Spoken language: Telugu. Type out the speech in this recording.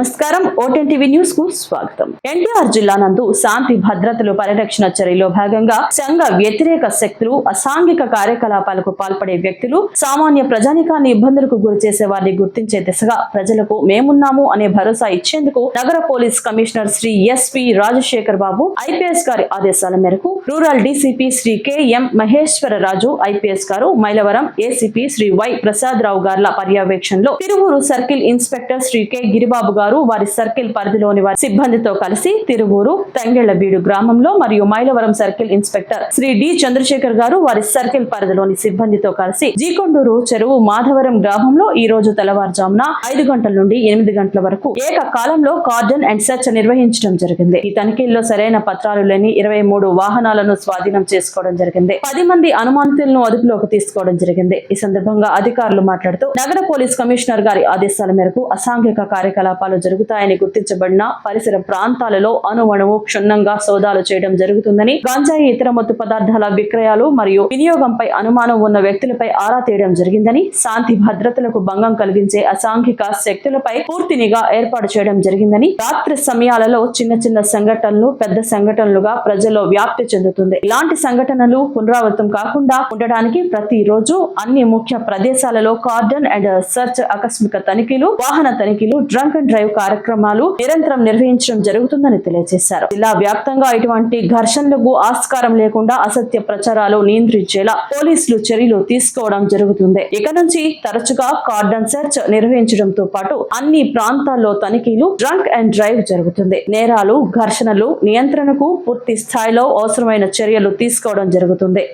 నమస్కారం. ఓటెన్ టీవీ న్యూస్కు స్వాగతం. ఎన్టీఆర్ జిల్లా నందు శాంతి భద్రతలు పరిరక్షణ చర్యలో భాగంగా సంఘ వ్యతిరేక శక్తులు అసాంఘిక కార్యకలాపాలకు పాల్పడే వ్యక్తులు సామాన్య ప్రజానికాన్ని ఇబ్బందులకు గురి చేసే వారిని గుర్తించే దిశగా ప్రజలకు మేమున్నాము అనే భరోసా ఇచ్చేందుకు నగర police commissioner Shri S P Rajasekhar Babu IPS గారి ఆదేశాల మేరకు rural DCP Shri K M Maheswara Raju IPS గారు మైలవరం ఏసీపీ శ్రీ వై ప్రసాద్ రావు గార్ల పర్యవేక్షణలో Tiruvuru circle inspector Shri K Giribabu గారు వారి సర్కిల్ పరిధిలోని వారి సిబ్బందితో కలిసి తిరువూరు తంగెళ్ళబీడు గ్రామంలో మరియు Mylavaram circle inspector Shri D Chandrasekhar గారు వారి సర్కిల్ పరిధిలోని సిబ్బందితో కలిసి జీకొండూరు చెరువు మాధవరం గ్రామంలో ఈ రోజు తెల్లవారుజామున ఐదు గంటల నుండి ఎనిమిది గంటల వరకు ఏక కాలంలో కార్డన్ అండ్ సెర్చ్ నిర్వహించడం జరిగింది. ఈ తనిఖీల్లో సరైన పత్రాలు లేని ఇరవై మూడు వాహనాలను స్వాధీనం చేసుకోవడం జరిగింది. పది మంది అనుమానితులను అదుపులోకి తీసుకోవడం జరిగింది. ఈ సందర్భంగా అధికారులు మాట్లాడుతూ నగర పోలీస్ కమిషనర్ గారి ఆదేశాల మేరకు అసాంఘిక కార్యకలాపాలు జరుగుతాయని గుర్తించబడిన పరిసర ప్రాంతాలలో అణువణువు క్షుణ్ణంగా సోదాలు చేయడం జరుగుతుందని గంజాయి ఇతర మత్తు పదార్థాల విక్రయాలు మరియు వినియోగంపై అనుమానం ఉన్న వ్యక్తులపై ఆరా తీయడం జరిగిందని శాంతి భద్రతలకు భంగం కలిగించే అసాంఘిక శక్తులపై పూర్తి నిఘా ఏర్పాటు చేయడం జరిగిందని రాత్రి సమయాలలో చిన్న చిన్న సంఘటనలు పెద్ద సంఘటనలుగా ప్రజల్లో వ్యాప్తి చెందుతుంది. ఇలాంటి సంఘటనలు పునరావృతం కాకుండా ఉండడానికి ప్రతిరోజు అన్ని ముఖ్య ప్రదేశాలలో కార్డన్ అండ్ సర్చ్ ఆకస్మిక తనిఖీలు వాహన తనిఖీలు డ్రంక్ అండ్ డ్రైవ్ డ్రైవ్ కార్యక్రమాలు నిరంతరం నిర్వహించడం జరుగుతుందని తెలియజేశారు. జిల్లా వ్యాప్తంగా ఇటువంటి ఘర్షణలకు ఆస్కారం లేకుండా అసత్య ప్రచారాలు నియంత్రించేలా పోలీసులు చర్యలు తీసుకోవడం జరుగుతుంది. ఇక నుంచి తరచుగా కార్డన్ సెర్చ్ నిర్వహించడంతో పాటు అన్ని ప్రాంతాల్లో తనిఖీలు డ్రంక్ అండ్ డ్రైవ్ జరుగుతుంది. నేరాలు ఘర్షణలు నియంత్రణకు పూర్తి స్థాయిలో అవసరమైన చర్యలు తీసుకోవడం జరుగుతుంది.